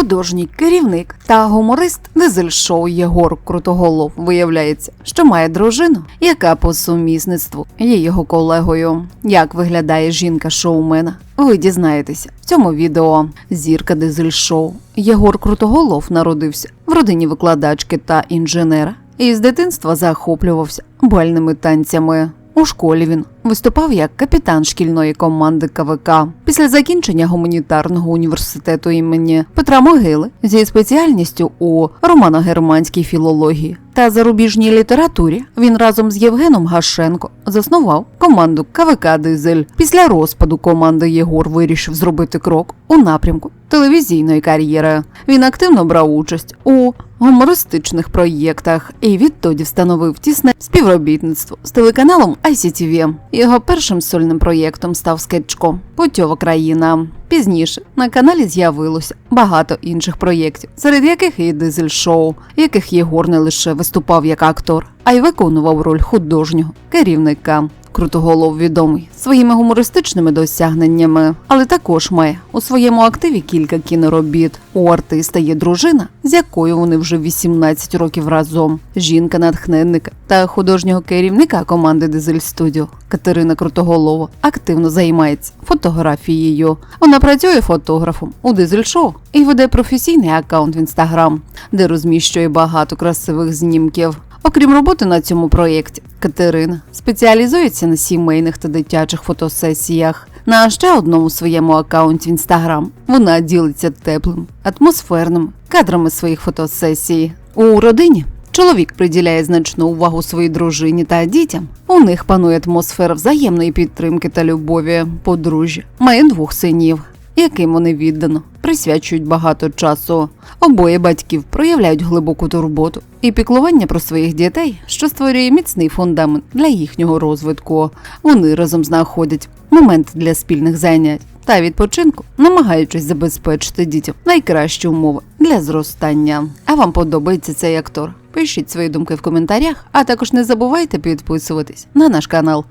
художній керівник та гуморист дизель-шоу Єгор Крутоголов виявляється, що має дружину, яка по сумісництву є його колегою. Як виглядає жінка шоумена? Ви дізнаєтеся в цьому відео. Зірка дизель-шоу Єгор Крутоголов народився в родині викладачки та інженера і з дитинства захоплювався бальними танцями. У школі він виступав як капітан шкільної команди КВК. Після закінчення гуманітарного університету імені Петра Могили зі спеціальністю у романо-германській філології та зарубіжній літературі він разом з Євгеном Гашенко заснував команду КВК Дизель. Після розпаду команди Єгор вирішив зробити крок у напрямку телевізійної кар'єри. Він активно брав участь у гумористичних проєктах і відтоді встановив тісне співробітництво з телеканалом ICTV. Його першим сольним проєктом став скетчко Путьова країна. Пізніше на каналі з'явилося багато інших проєктів, серед яких і дизель-шоу, в яких Єгор не лише виступав як актор, а й виконував роль художнього керівника. Крутоголов відомий своїми гумористичними досягненнями, але також має у своєму активі кілька кіноробіт. У артиста є дружина, з якою вони вже 18 років разом. Жінка натхненника та художнього керівника команди Дизель Студіо Катерина Крутоголова активно займається фотографією. Вона працює фотографом у дизель шоу і веде професійний аккаунт в інстаграм, де розміщує багато красивих знімків. Окрім роботи на цьому проєкті, Катерина спеціалізується на сімейних та дитячих фотосесіях. На ще одному своєму аккаунті в інстаграм вона ділиться теплим, атмосферним кадрами своїх фотосесій. У родині чоловік приділяє значну увагу своїй дружині та дітям. У них панує атмосфера взаємної підтримки та любові. Подружжя має двох синів, яким вони віддано присвячують багато часу. Обоє батьків проявляють глибоку турботу і піклування про своїх дітей, що створює міцний фундамент для їхнього розвитку. Вони разом знаходять момент для спільних занять та відпочинку, намагаючись забезпечити дітям найкращі умови для зростання. А вам подобається цей актор? Пишіть свої думки в коментарях, а також не забувайте підписуватись на наш канал.